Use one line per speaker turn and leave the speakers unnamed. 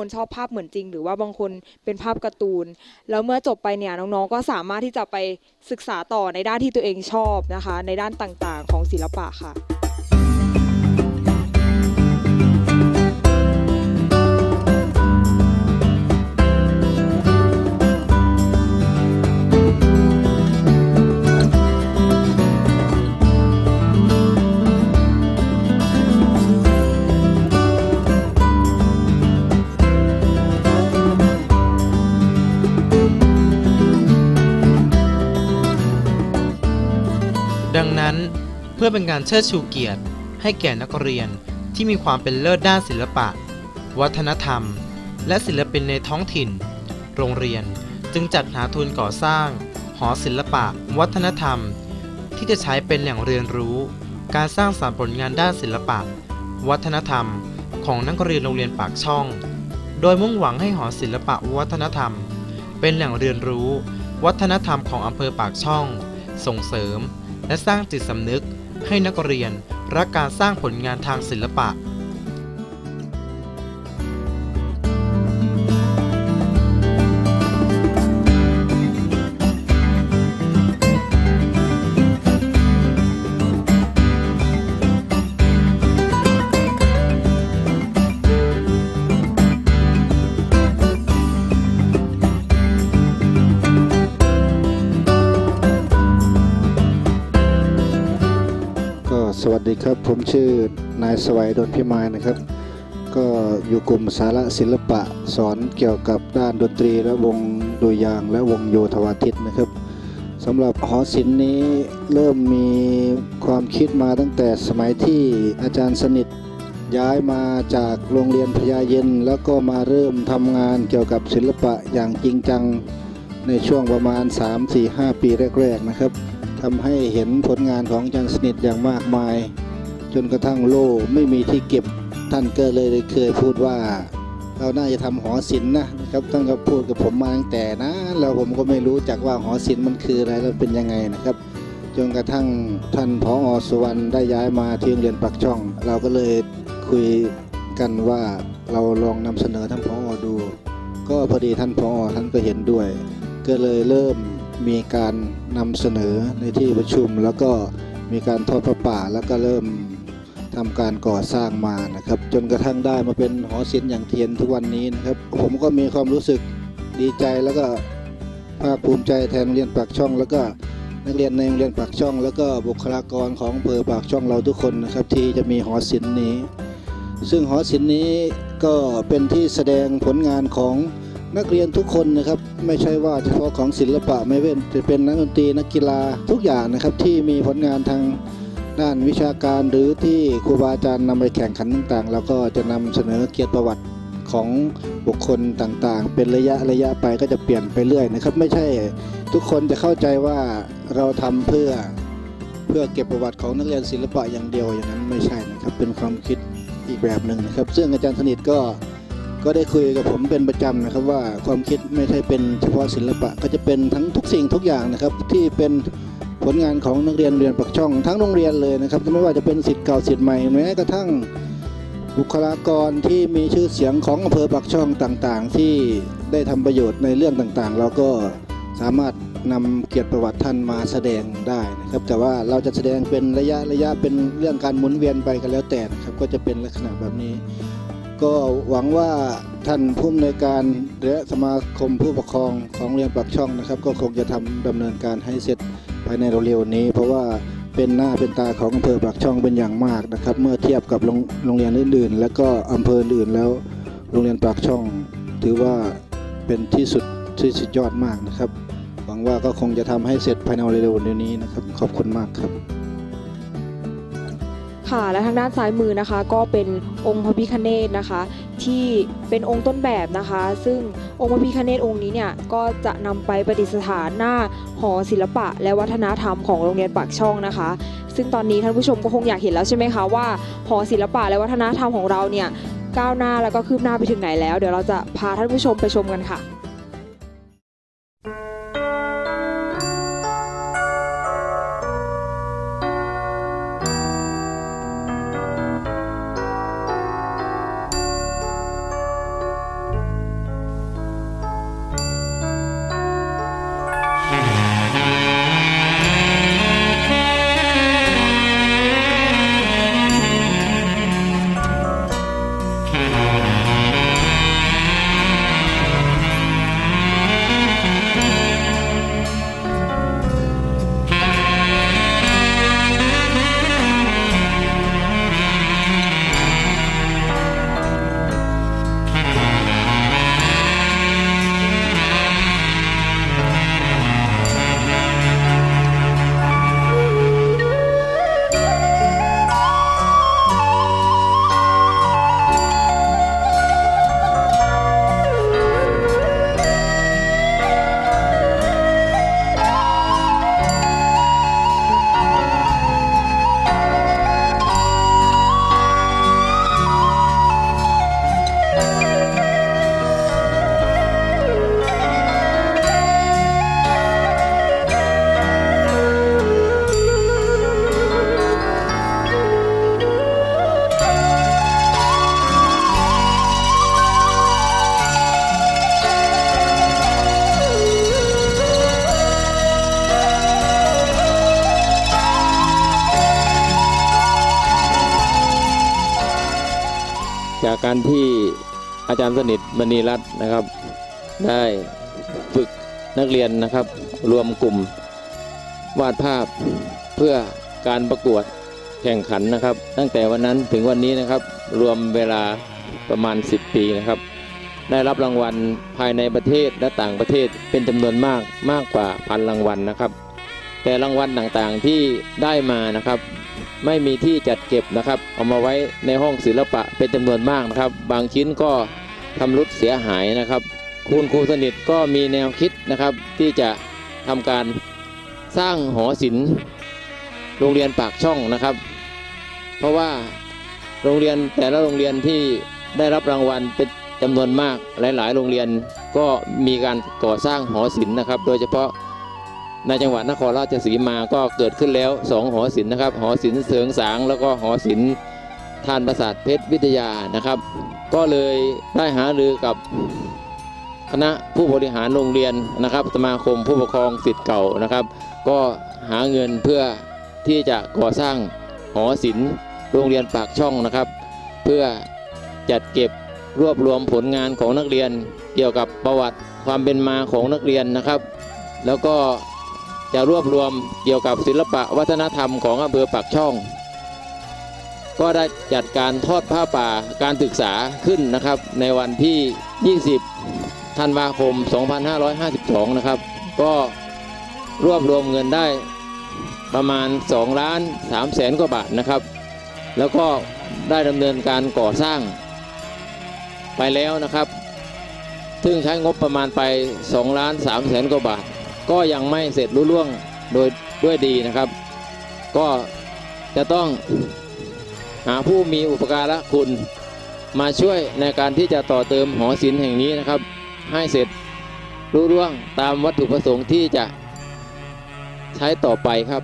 คนชอบภาพเหมือนจริง หรือว่าบางคนเป็นภาพการ์ตูน แล้วเมื่อจบไปเนี่ยน้องๆก็สามารถที่จะไปศึกษาต่อในด้านที่ตัวเองชอบนะคะ ในด้านต่างๆ ของศิลปะค่ะ
เพื่อเป็นการเชิดชูเกียรติ ให้แก่นักเรียนที่มีความเป็นเลิศด้านศิลปะ วัฒนธรรม และศิลปินในท้องถิ่น โรงเรียนจึงจัดหาทุนก่อสร้าง หอศิลปะ วัฒนธรรม ที่จะใช้เป็นแหล่งเรียนรู้ การสร้างสรรค์ผลงานด้านศิลปะ วัฒนธรรม ของนักเรียนโรงเรียนปากช่อง โดยมุ่งหวังให้หอศิลปะวัฒนธรรม เป็นแหล่งเรียนรู้ วัฒนธรรมของอำเภอปากช่อง ส่งเสริม และสร้างจิตสำนึก ให้นักเรียนรักการสร้างผลงานทางศิลปะ
สวัสดีครับ ผมชื่อนายสวัยดนพิมายนะครับ ก็อยู่กลุ่มสาระศิลปะสอนเกี่ยวกับด้านดนตรีและวงดุยางและวงโยธวาทิตนะครับสำหรับหอศิลป์นี้เริ่มมีความคิดมาตั้งแต่สมัยที่อาจารย์สนิทย้ายมาจากโรงเรียนพญาเย็น แล้วก็มาเริ่มทำงานเกี่ยวกับศิลปะอย่างจริงจังในช่วงประมาณ 3-4-5 ปีแรก ๆ นะครับ ทำให้เห็นผลงานของอาจารย์สนิทอย่างมากมาย จนกระทั่งโล่ไม่มีที่เก็บ ท่านก็เลยเคยพูดว่า เราน่าจะทำหอศิลป์นะครับท่านก็พูดกับผมมาตั้งแต่นะแล้วผมก็ไม่รู้จักว่าหอศิลป์มันคืออะไรแล้วเป็นยังไงนะครับจนกระทั่งท่านผออสุวรรณได้ย้ายมาที่โรงเรียนปักช่อง เราก็เลยคุยกันว่าเราลองนำเสนอท่านผอดู ก็พอดีท่านผอท่านก็เห็นด้วย ก็เลยเริ่ม มีการนำเสนอในที่ประชุม แล้วก็มีการทอดพระป่า แล้วก็เริ่มทำการก่อสร้างมานะครับ จนกระทั่งได้มาเป็นหอศิลป์อย่างเทียนทุกวันนี้นะครับ ผมก็มีความรู้สึกดีใจแล้วก็ภาคภูมิใจแทนโรงเรียนปากช่อง แล้วก็นักเรียนในโรงเรียนปากช่อง แล้วก็บุคลากรของอำเภอปากช่องเราทุกคนนะครับ ที่จะมีหอศิลป์นี้ ซึ่งหอศิลป์นี้ก็เป็นที่แสดงผลงานของ นักเรียนทุกคนนะครับไม่ใช่ว่าเฉพาะของศิลปะไม่เว้นจะเป็นนักดนตรีนักกีฬาทุกอย่างนะครับที่มีผลงานทางด้านวิชาการหรือที่ครูบาอาจารย์นำไปแข่งขันต่างๆ แล้วก็จะนำเสนอเกียรติประวัติของบุคคลต่างๆ เป็นระยะระยะไปก็จะเปลี่ยนไปเรื่อยนะครับ ไม่ใช่ทุกคนจะเข้าใจว่าเราทำเพื่อเพื่อเก็บประวัติของนักเรียนศิลปะอย่างเดียวอย่างนั้นไม่ใช่นะครับ เป็นความคิดอีกแบบหนึ่งนะครับ ซึ่งอาจารย์สนิทก็ ก็ได้คุยกับผมเป็นประจำนะครับว่าความคิดไม่ใช่เป็นเฉพาะศิลปะ ก็จะเป็นทั้งทุกสิ่งทุกอย่างนะครับ ที่เป็นผลงานของนักเรียนเรียนปักช่อง ทั้งโรงเรียนเลยนะครับไม่ว่าจะเป็นสิทธิ์เก่าสิทธิ์ใหม่แม้กระทั่งบุคลากรที่มีชื่อเสียงของอำเภอปักช่องต่างๆ ที่ได้ทำประโยชน์ในเรื่องต่างๆ เราก็สามารถนำเกียรติประวัติท่านมาแสดงได้นะครับ แต่ว่าเราจะแสดงเป็นระยะระยะเป็นเรื่องการหมุนเวียนไปกันแล้วแต่นะครับก็จะเป็นลักษณะแบบนี้ ก็หวังว่าท่านผู้อำนวยการและสมาคมผู้ปกครองของโรงเรียนปากช่องนะครับ ก็คงจะทำดำเนินการให้เสร็จภายในเร็วๆนี้ เพราะว่าเป็นหน้าเป็นตาของอำเภอปากช่องเป็นอย่างมากนะครับ เมื่อเทียบกับโรงโรงเรียนอื่นๆ และก็อำเภออื่นแล้ว โรงเรียนปากช่อง ถือว่าเป็นที่สุดที่สุดยอดมากนะครับ หวังว่าก็คงจะทำให้เสร็จภายในเร็วๆนี้นะครับ ขอบคุณมากครับ
ค่ะ และทางด้านซ้ายมือนะคะ ก็เป็นองค์พระพิฆเนศนะคะ ที่เป็นองค์ต้นแบบนะคะ ซึ่งองค์พระพิฆเนศองค์นี้เนี่ยก็จะนำไปประดิษฐานหน้าหอศิลปะ และวัฒนธรรมของโรงเรียนปากช่องนะคะ ซึ่งตอนนี้ท่านผู้ชมก็คงอยากเห็นแล้วใช่ไหมคะว่าหอศิลปะและวัฒนธรรมของเราเนี่ยก้าวหน้าแล้วก็คืบหน้าไปถึงไหนแล้ว เดี๋ยวเราจะพาท่านผู้ชมไปชมกันค่ะ
การที่อาจารย์สนิทมณีรัตน์นะครับ ได้ฝึกนักเรียนนะครับ รวมกลุ่มวาดภาพเพื่อการประกวดแข่งขันนะครับ ตั้งแต่วันนั้นถึงวันนี้นะครับ รวมเวลาประมาณ 10 ปีนะครับ ได้รับรางวัลภายในประเทศและต่างประเทศเป็นจำนวนมากมากกว่าพันรางวัลนะครับ แต่รางวัลต่างๆที่ได้มานะครับ ไม่มีที่จัดเก็บนะครับ เอามาไว้ในห้องศิลปะเป็นจำนวนมากนะครับ บางชิ้นก็ทำรุดเสียหายนะครับ คุณครูสนิทก็มีแนวคิดนะครับ ที่จะทำการสร้างหอศิลป์โรงเรียนปากช่องนะครับ เพราะว่าโรงเรียนแต่ละโรงเรียนที่ได้รับรางวัลเป็นจำนวนมากหลาย ๆ โรงเรียนก็มีการก่อสร้างหอศิลป์นะครับ โดยเฉพาะ ในจังหวัดนครราชสีมาก็เกิดขึ้นแล้ว2หอศิลป์นะครับ หอศิลป์เสริงสาง แล้วก็หอศิลป์ท่านประสาทเพชรวิทยานะครับ ก็เลยได้หารือกับคณะผู้บริหารโรงเรียนนะครับ สมาคมผู้ปกครองสิทธิ์เก่านะครับ ก็หาเงินเพื่อที่จะก่อสร้างหอศิลป์โรงเรียนปากช่องนะครับ เพื่อจัดเก็บรวบรวมผลงานของนักเรียน เกี่ยวกับประวัติความเป็นมาของนักเรียนนะครับ แล้วก็ จะรวบรวมเกี่ยวกับศิลปะวัฒนธรรมของอำเภอปากช่อง ก็ได้จัดการทอดผ้าป่าการศึกษาขึ้นนะครับ ในวันที่ 20 ธันวาคม 2552 นะครับ ก็รวบรวมเงินได้ประมาณ2ล้าน3แสนกว่าบาทนะครับ แล้วก็ได้ดำเนินการก่อสร้างไปแล้วนะครับ ซึ่งใช้งบประมาณไป2ล้าน3แสนกว่าบาท ก็ยังไม่เสร็จรุ่ล่วงโดยด้วยดีนะครับ ก็จะต้องหาผู้มีอุปการะคุณมาช่วยในการที่จะต่อเติมหอศิลป์แห่งนี้นะครับ ให้เสร็จรุ่ร่วงตามวัตถุประสงค์ที่จะใช้ต่อไปครับ